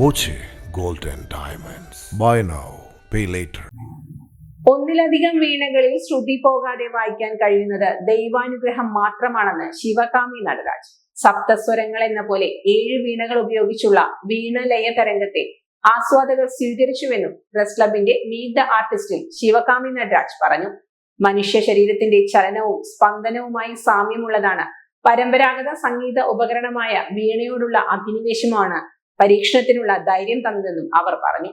Boche gold and diamonds. Buy now pay later ഒന്നിലധികം വീണകളിൽ ശ്രുതി പോകാതെ വായിക്കാൻ കഴിയുന്നത് ദൈവാനുഗ്രഹം മാത്രമാണെന്ന് ശിവകാമി നടരാജ്. സപ്തസ്വരങ്ങൾ എന്ന പോലെ ഏഴ് വീണകൾ ഉപയോഗിച്ചുള്ള വീണലയ തരംഗത്തെ ആസ്വാദകർ സ്വീകരിച്ചുവെന്നും പ്രസ് ക്ലബിന്റെ മീറ്റ് ദ ആർട്ടിസ്റ്റിൽ ശിവകാമി നടരാജ് പറഞ്ഞു. മനുഷ്യ ശരീരത്തിന്റെ ചലനവും സ്പന്ദനവുമായി സാമ്യമുള്ളതാണ് പരമ്പരാഗത സംഗീത ഉപകരണമായ വീണയോടുള്ള അഭിനിവേശമാണ് പരീക്ഷണത്തിനുള്ള ധൈര്യം തന്നതെന്നും അവർ പറഞ്ഞു.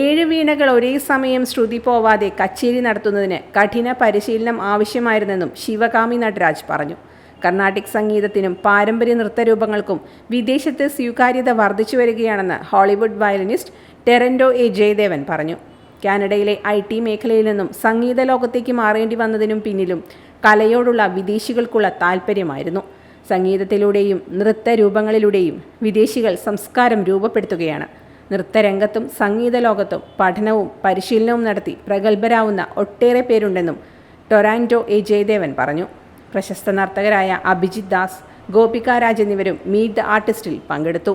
ഏഴ് വീണകൾ ഒരേ സമയം ശ്രുതി പോവാതെ കച്ചേരി നടത്തുന്നതിന് കഠിന പരിശീലനം ആവശ്യമായിരുന്നെന്നും ശിവകാമി നടരാജ് പറഞ്ഞു. കർണാട്ടിക് സംഗീതത്തിനും പാരമ്പര്യ നൃത്തരൂപങ്ങൾക്കും വിദേശത്ത് സ്വീകാര്യത വർദ്ധിച്ചു വരികയാണെന്ന് ഹോളിവുഡ് വയലിനിസ്റ്റ് ടെറൻഡോ എ ജയദേവൻ പറഞ്ഞു. കാനഡയിലെ ഐ ടി മേഖലയിൽ നിന്നും സംഗീത ലോകത്തേക്ക് മാറേണ്ടി വന്നതിനും പിന്നിലും കലയോടുള്ള വിദേശികൾക്കുള്ള താല്പര്യമായിരുന്നു സംഗീതത്തിലൂടെയും നൃത്ത രൂപങ്ങളിലൂടെയും വിദേശികൾ സംസ്കാരം രൂപപ്പെടുത്തുകയാണ്. നൃത്തരംഗത്തും സംഗീത ലോകത്തും പഠനവും പരിശീലനവും നടത്തി പ്രഗത്ഭരാവുന്ന ഒട്ടേറെ പേരുണ്ടെന്നും ടൊറാന്റോ എ ജയദേവൻ പറഞ്ഞു. പ്രശസ്ത നർത്തകരായ അഭിജിത് ദാസ് ഗോപിക രാജ് എന്നിവരും മീറ്റ് ദ ആർട്ടിസ്റ്റിൽ പങ്കെടുത്തു.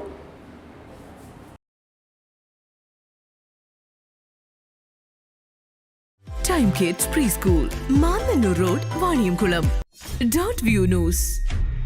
Time kids pre school Road, road Dot view news